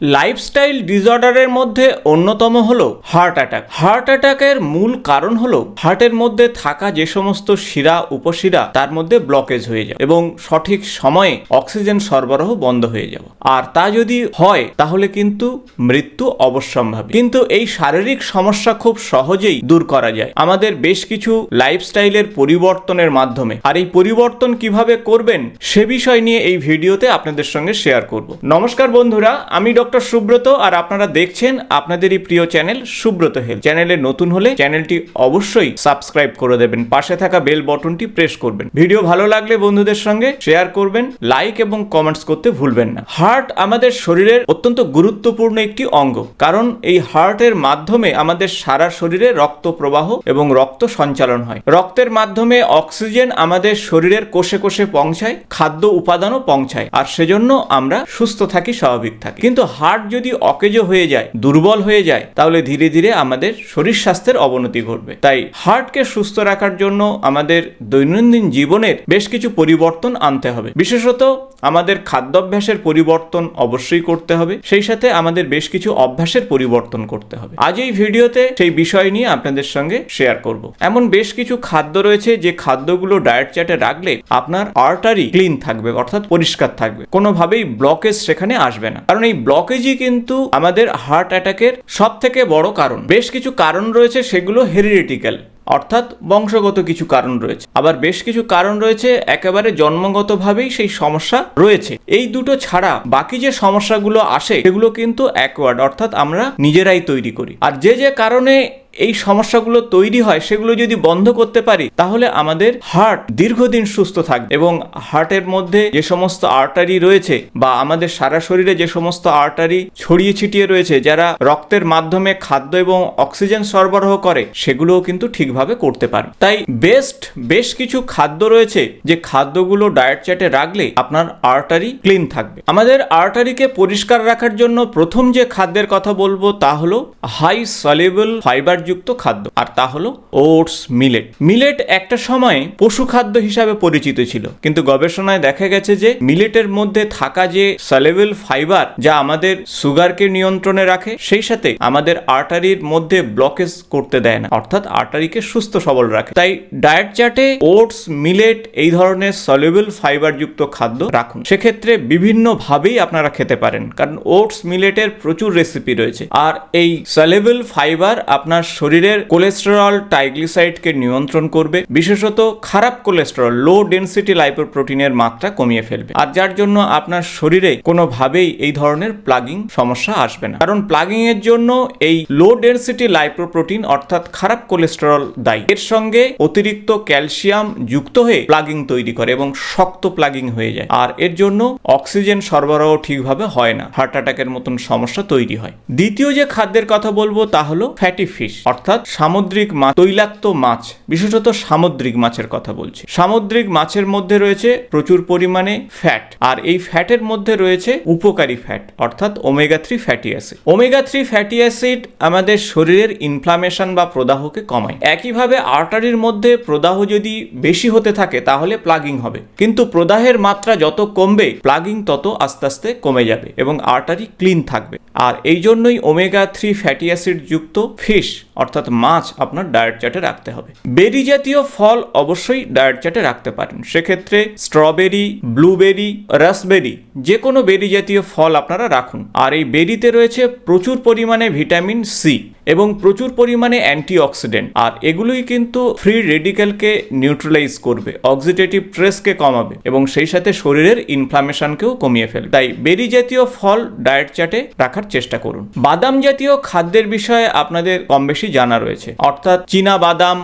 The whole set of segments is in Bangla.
লাইফস্টাইল ডিসঅর্ডারের মধ্যে অন্যতম হলো হার্ট অ্যাটাক হার্ট অ্যাটাকের মূল কারণ হলো হার্টের মধ্যে থাকা যে সমস্ত শিরা, উপশিরা, তার মধ্যে ব্লকেজ হয়ে যায় এবং সঠিক সময়ে অক্সিজেন সরবরাহ বন্ধ হয়ে যাওয়া আর তা যদি হয়, তাহলে কিন্তু মৃত্যু অবশ্যম্ভাবী। কিন্তু এই শারীরিক সমস্যা খুব সহজেই দূর করা যায়। আমাদের বেশ কিছু লাইফস্টাইলের পরিবর্তনের মাধ্যমে। আর এই পরিবর্তন কীভাবে করবেন, সে বিষয় নিয়ে এই ভিডিওতে আপনাদের সঙ্গে শেয়ার করব। নমস্কার বন্ধুরা, আমি ডক্টর সুব্রত, আর আপনারা দেখছেন আপনাদেরই প্রিয় চ্যানেল সুব্রত হেলথ চ্যানেলে নতুন হলে চ্যানেলটি অবশ্যই সাবস্ক্রাইব করে দেবেন। পাশে থাকা বেল বটনটি প্রেস করবেন। ভিডিও ভালো লাগলে বন্ধুদের সঙ্গে শেয়ার করবেন, লাইক এবং কমেন্টস করতে ভুলবেন না। হার্ট আমাদের শরীরের অত্যন্ত গুরুত্বপূর্ণ একটি অঙ্গ। কারণ এই হার্টের মাধ্যমে আমাদের সারা শরীরে রক্ত প্রবাহ এবং রক্ত সঞ্চালন হয়। রক্তের মাধ্যমে অক্সিজেন আমাদের শরীরের কোষে কোষে পৌঁছায়, খাদ্য উপাদানও পৌঁছায়। আর সেজন্য আমরা সুস্থ থাকি, স্বাভাবিক থাকি। কিন্তু হার্ট যদি অকেজো হয়ে যায়, দুর্বল হয়ে যায়, তাহলে ধীরে ধীরে আমাদের শরীর স্বাস্থ্যের অবনতি ঘটবে। তাই হার্টকে সুস্থ রাখার জন্য আমাদের দৈনন্দিন জীবনের বেশ কিছু পরিবর্তন আনতে হবে। বিশেষত আমাদের খাদ্যাভ্যাসের পরিবর্তন অবশ্যই করতে হবে, সেই সাথে আমাদের বেশ কিছু অভ্যাসের পরিবর্তন করতে হবে। আজ এই ভিডিওতে সেই বিষয় নিয়ে আপনাদের সঙ্গে শেয়ার করব। এমন বেশ কিছু খাদ্য রয়েছে যে খাদ্যগুলো ডায়েট চার্টে রাখলে আপনার আর্টারি ক্লিন থাকবে, অর্থাৎ পরিষ্কার থাকবে। কোনোভাবেই ব্লকেজ সেখানে আসবে না। কারণ এই ব্লকেজই কিন্তু আমাদের হার্ট অ্যাটাকের সব থেকে বড় কারণ। বেশ কিছু কারণ রয়েছে, সেগুলো হেরিডিটিক্যাল। অর্থাৎ বংশগত কিছু কারণ রয়েছে। আবার বেশ কিছু কারণ রয়েছে, একেবারে জন্মগতভাবেই সেই সমস্যা রয়েছে। এই দুটো ছাড়া বাকি যে সমস্যাগুলো আসে, সেগুলো কিন্তু অ্যাকওয়ার্ড অর্থাৎ আমরা নিজেরাই তৈরি করি। আর যে যে কারণে এই সমস্যাগুলো তৈরি হয়, সেগুলো যদি বন্ধ করতে পারি, তাহলে আমাদের হার্ট দীর্ঘদিন সুস্থ থাকবে এবং হার্টের মধ্যে যে সমস্ত আর্টারি রয়েছে বা আমাদের সারা শরীরে যে সমস্ত আর্টারি ছড়িয়ে ছিটিয়ে রয়েছে, যারা রক্তের মাধ্যমে খাদ্য এবং অক্সিজেন সরবরাহ করে, সেগুলোও কিন্তু ঠিকভাবে করতে পারে তাই বেস্ট বেশ কিছু খাদ্য রয়েছে, যে খাদ্যগুলো ডায়েট চার্টে রাখলে আপনার আর্টারি ক্লিন থাকবে। আমাদের আর্টারিকে পরিষ্কার রাখার জন্য প্রথম যে খাদ্যের কথা বলব, তা হলো হাই সলিউবল ফাইবার যুক্ত খাদ্য। আর তা হলো ওটস, মিলেট। মিলেট একটা সময়ে পশু খাদ্য হিসাবে পরিচিত ছিল। কিন্তু গবেষণায় দেখা গেছে যে মিলেটের মধ্যে থাকা যে সলেবল ফাইবার যা আমাদের সুগারকে নিয়ন্ত্রণে রাখে, সেই সাথে আমাদের আর্টারির মধ্যে ব্লকেজ করতে দেয় না। অর্থাৎ আর্টারিকে সুস্থ সবল রাখে। তাই ডায়েট চার্টে ওটস মিলেট এই ধরনের সলেবল ফাইবারযুক্ত খাদ্য রাখুন। সেক্ষেত্রে বিভিন্ন ভাবেই আপনারা খেতে পারেন। কারণ ওটস মিলেটের প্রচুর রেসিপি রয়েছে। আর এই সলেবল ফাইবার আপনার শরীরের কোলেস্টেরল টাইগ্লিসাইডকে নিয়ন্ত্রণ করবে, বিশেষত খারাপ কোলেস্টেরল লো ডেন্সিটি লাইপোপ্রোটিনের মাত্রা কমিয়ে ফেলবে। আর যার জন্য আপনার শরীরে কোনোভাবেই এই ধরনের প্লাগিং সমস্যা আসবে না। কারণ প্লাগিং এর জন্য এই লো ডেন্সিটি লাইপোপ্রোটিন অর্থাৎ খারাপ কোলেস্টেরল দায়ী। এর সঙ্গে অতিরিক্ত ক্যালসিয়াম যুক্ত হয়ে প্লাগিং তৈরি করে এবং শক্ত প্লাগিং হয়ে যায়। আর এর জন্য অক্সিজেন সরবরাহ ঠিকভাবে হয় না। হার্ট অ্যাটাকের মতন সমস্যা তৈরি হয়। দ্বিতীয় যে খাদ্যের কথা বলব তা হলো ফ্যাটি ফিশ অর্থাৎ সামুদ্রিক মাছ তৈলাক্ত মাছ, বিশেষত সামুদ্রিক মাছের কথা বলছি। সামুদ্রিক মাছের মধ্যে রয়েছে প্রচুর পরিমাণে ফ্যাট আর এই ফ্যাটের মধ্যে রয়েছে উপকারী ফ্যাট অর্থাৎ omega three fatty acid omega three fatty acid আমাদের শরীরের ইনফ্লামেশন বা প্রদাহকে কমায়। একইভাবে আর্টারির মধ্যে প্রদাহ যদি বেশি হতে থাকে, তাহলে প্লাগিং হবে। কিন্তু প্রদাহের মাত্রা যত কমবে প্লাগিং তত আস্তে আস্তে কমে যাবে এবং আর্টারি ক্লিন থাকবে। আর এই জন্যই ওমেগা থ্রি ফ্যাটি অ্যাসিড যুক্ত ফিশ অর্থাৎ মাছ আপনার ডায়েট চার্টে রাখতে হবে। বেরি জাতীয় ফল অবশ্যই ডায়েট চার্টে রাখতে পারেন। সেক্ষেত্রে স্ট্রবেরি ব্লুবেরি রাসবেরি যে কোনো বেরি জাতীয় ফল আপনারা রাখুন। আর এই বেরিতে রয়েছে প্রচুর পরিমাণে ভিটামিন সি এবং প্রচুর পরিমাণে অ্যান্টিঅক্সিডেন্ট। আর এগুলোই কিন্তু ফ্রি রেডিক্যালকে নিউট্রালাইজ করবে, অক্সিডেটিভ স্ট্রেসকে কমাবে এবং সেই সাথে শরীরের ইনফ্লামেশনকেও কমিয়ে ফেলবে। তাই বেরি জাতীয় ফল ডায়েট চার্টে রাখার চেষ্টা করুন। বাদাম জাতীয় খাদ্যের বিষয়ে আপনাদের কম বেশি জানা রয়েছে। অর্থাৎ চীনা বাদাম,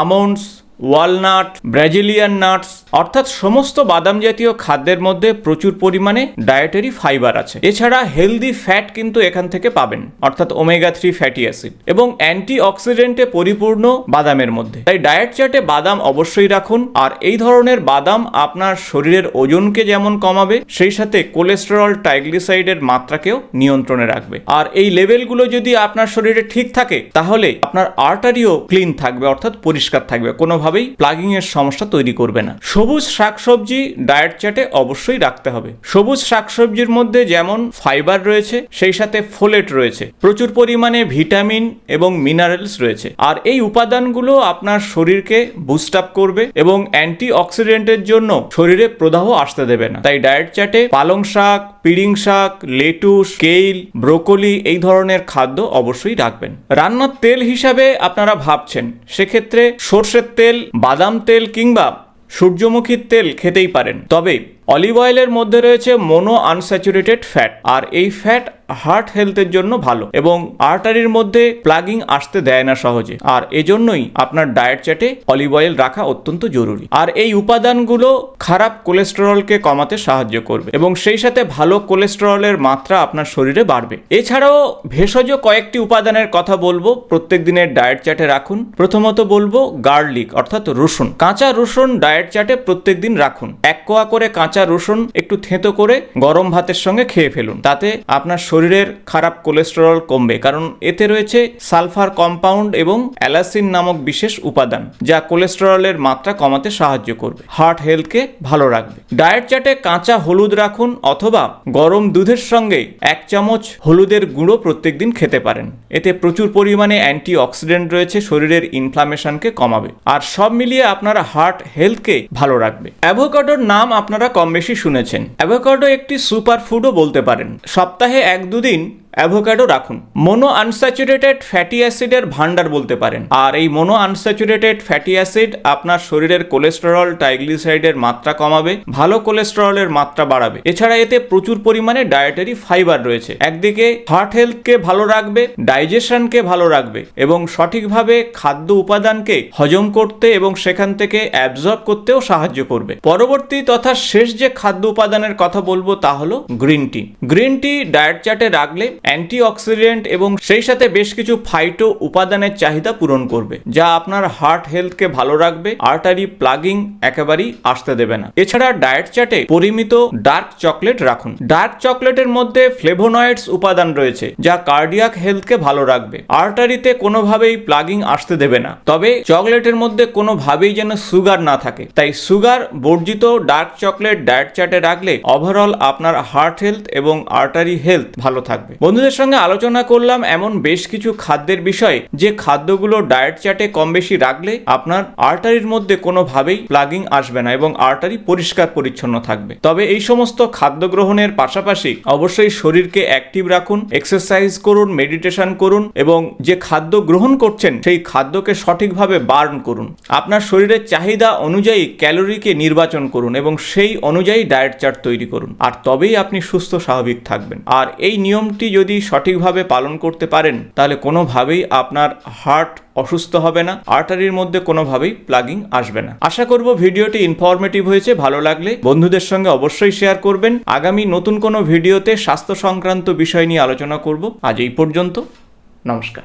আমন্ডস ওয়ালনাট, ব্রাজিলিয়ান নাটস, অর্থাৎ সমস্ত বাদাম জাতীয় খাদ্যের মধ্যে প্রচুর পরিমাণে ডায়েটারি ফাইবার আছে। এছাড়া হেলদি ফ্যাট কিন্তু এখান থেকে পাবেন, অর্থাৎ ওমেগা থ্রি ফ্যাটি অ্যাসিড এবং অ্যান্টি অক্সিডেন্টে পরিপূর্ণ বাদামের মধ্যে। তাই ডায়েট চার্টে বাদাম অবশ্যই রাখুন, আর এই ধরনের বাদাম আপনার শরীরের ওজনকে যেমন কমাবে, সেই সাথে কোলেস্টেরল টাইগ্লিসাইডের মাত্রাকেও নিয়ন্ত্রণে রাখবে। আর এই লেভেলগুলো যদি আপনার শরীরে ঠিক থাকে, তাহলে আপনার আর্টারিও ক্লিন থাকবে, অর্থাৎ পরিষ্কার থাকবে কোনো কোনোভাবেই প্লাগিং এর সমস্যা তৈরি করবে না। সবুজ শাকসবজি ডায়েট চার্টে অবশ্যই রাখতে হবে। সবুজ শাকসবজির মধ্যে যেমন ফাইবার রয়েছে, সেই সাথে ফোলেট রয়েছে। প্রচুর পরিমাণে ভিটামিন এবং মিনারেলস রয়েছে। আর এই উপাদানগুলো আপনার শরীরকে বুস্ট আপ করবে এবং অ্যান্টি অক্সিডেন্টের জন্য শরীরে প্রদাহ আসতে দেবে না। তাই ডায়েট চার্টে পালং শাক পিড়িং শাক, লেটুস, কেইল, ব্রোকলি এই ধরনের খাদ্য অবশ্যই রাখবেন। রান্নার তেল হিসাবে আপনারা ভাবছেন, সেক্ষেত্রে সর্ষের তেল, বাদাম তেল কিংবা সূর্যমুখীর তেল খেতেই পারেন। তবে অলিভ অয়েলের মধ্যে রয়েছে মোনো আনস্যাচুরেটেড ফ্যাট আর এই ফ্যাট হার্ট হেলথের জন্য ভালো এবং আর্টারির মধ্যে প্লাগিং আসতে দেয় না সহজে। আর এজন্যই আপনার ডায়েট চ্যাটে অলিভ অয়েল রাখা অত্যন্ত জরুরি। আর এই উপাদানগুলো খারাপ কোলেস্টেরলকে কমাতে সাহায্য করবে এবং সেই সাথে ভালো কোলেস্টেরলের মাত্রা আপনার শরীরে বাড়বে। এছাড়াও ভেষজ কয়েকটি উপাদানের কথা বলব, প্রত্যেক দিনের ডায়েট চ্যাটে রাখুন। প্রথমত বলব গার্লিক অর্থাৎ রসুন। কাঁচা রসুন ডায়েট চ্যাটে প্রত্যেক দিন রাখুন। এক কোয়া করে কাঁচা রসুন একটু থেঁতো করে গরম ভাতের সঙ্গে খেয়ে ফেলুন। তাতে আপনার শরীরের খারাপ কোলেস্টেরল কমবে, কারণ এতে রয়েছে সালফার কম্পাউন্ড এবং অ্যালাসিন নামক বিশেষ উপাদান, যা কোলেস্টেরলের মাত্রা কমাতে সাহায্য করবে, হার্ট হেলথকে ভালো রাখবে। ডায়েট চার্টে কাঁচা হলুদ রাখুন অথবা গরম দুধের সঙ্গে এক চামচ হলুদের গুঁড়ো প্রত্যেকদিন খেতে পারেন। এতে প্রচুর পরিমাণে অ্যান্টি অক্সিডেন্ট রয়েছে, শরীরের ইনফ্লামেশনকে কমাবে। আর সব মিলিয়ে আপনারা হার্ট হেলথকে ভালো রাখবে। অ্যাভোকাডোর নাম আপনারা কম বেশি শুনেছেন। অ্যাভোকাডো একটি সুপার ফুডও বলতে পারেন। সপ্তাহে এক দুদিন অ্যাভোকাডো রাখুন। মোনো আনস্যাচুরেটেড ফ্যাটি অ্যাসিডের ভান্ডার বলতে পারেন। আর এই মোনো আনস্যাচুরেটেড ফ্যাটি অ্যাসিড আপনার শরীরের কোলেস্টেরল, ট্রাইগ্লিসাইডের মাত্রা কমাবে, ভালো কোলেস্টেরলের মাত্রা বাড়াবে। এছাড়া এতে প্রচুর পরিমাণে ডায়েটারি ফাইবার রয়েছে। একদিকে হার্ট হেলথকে ভালো রাখবে ডাইজেশনকে ভালো রাখবে এবং সঠিকভাবে খাদ্য উপাদানকে হজম করতে এবং সেখান থেকে অ্যাবজর্ব করতেও সাহায্য করবে। পরবর্তী তথা শেষ যে খাদ্য উপাদানের কথা বলব তা হলো green tea green tea diet চার্টে রাখলে অ্যান্টিঅক্সিডেন্ট এবং সেই সাথে বেশ কিছু ফাইটো উপাদানের চাহিদা পূরণ করবে, যা আপনার হার্ট হেলথকে ভালো রাখবে, আর্টারি প্লাগিং একেবারেই আসতে দেবে না। এছাড়া ডায়েট চার্টে পরিমিত ডার্ক চকলেট রাখুন। ডার্ক চকলেটের মধ্যে ফ্লেভোনয়েডস উপাদান রয়েছে, যা কার্ডিয়াক হেলথকে ভালো রাখবে। আর্টারিতে কোনোভাবেই প্লাগিং আসতে দেবে না, তবে চকলেটের মধ্যে কোনোভাবেই যেন সুগার না থাকে। তাই সুগার বর্জিত ডার্ক চকলেট ডায়েট চার্টে রাখলে ওভারঅল আপনার হার্ট হেলথ এবং আর্টারি হেলথ ভালো থাকবে। বন্ধুদের সঙ্গে আলোচনা করলাম এমন বেশ কিছু খাদ্যের বিষয়ে যে খাদ্যগুলো ডায়েট চার্টে কম বেশি রাখলে আপনার আর্টারির মধ্যে কোনোভাবেই প্লাগিং আসবে না এবং আর্টারি পরিষ্কার পরিচ্ছন্ন থাকবে। তবে এই সমস্ত খাদ্য গ্রহণের পাশাপাশি অবশ্যই শরীরকে অ্যাক্টিভ রাখুন, এক্সারসাইজ করুন, মেডিটেশন করুন এবং যে খাদ্য গ্রহণ করছেন সেই খাদ্যকে সঠিকভাবে বার্ন করুন। আপনার শরীরের চাহিদা অনুযায়ী ক্যালোরিকে নির্বাচন করুন এবং সেই অনুযায়ী ডায়েট চার্ট তৈরি করুন। আর তবেই আপনি সুস্থ স্বাভাবিক থাকবেন। আর এই নিয়মটি যদি সঠিকভাবে পালন করতে পারেন, তাহলে কোনোভাবেই আপনার হার্ট অসুস্থ হবে না, আর্টারির মধ্যে কোনোভাবেই প্লাগিং আসবে না। আশা করব ভিডিওটি ইনফরমেটিভ হয়েছে, ভালো লাগলে বন্ধুদের সঙ্গে অবশ্যই শেয়ার করবেন। আগামী নতুন কোনো ভিডিওতে স্বাস্থ্য সংক্রান্ত বিষয় নিয়ে আলোচনা করব। আজ এই পর্যন্ত, নমস্কার।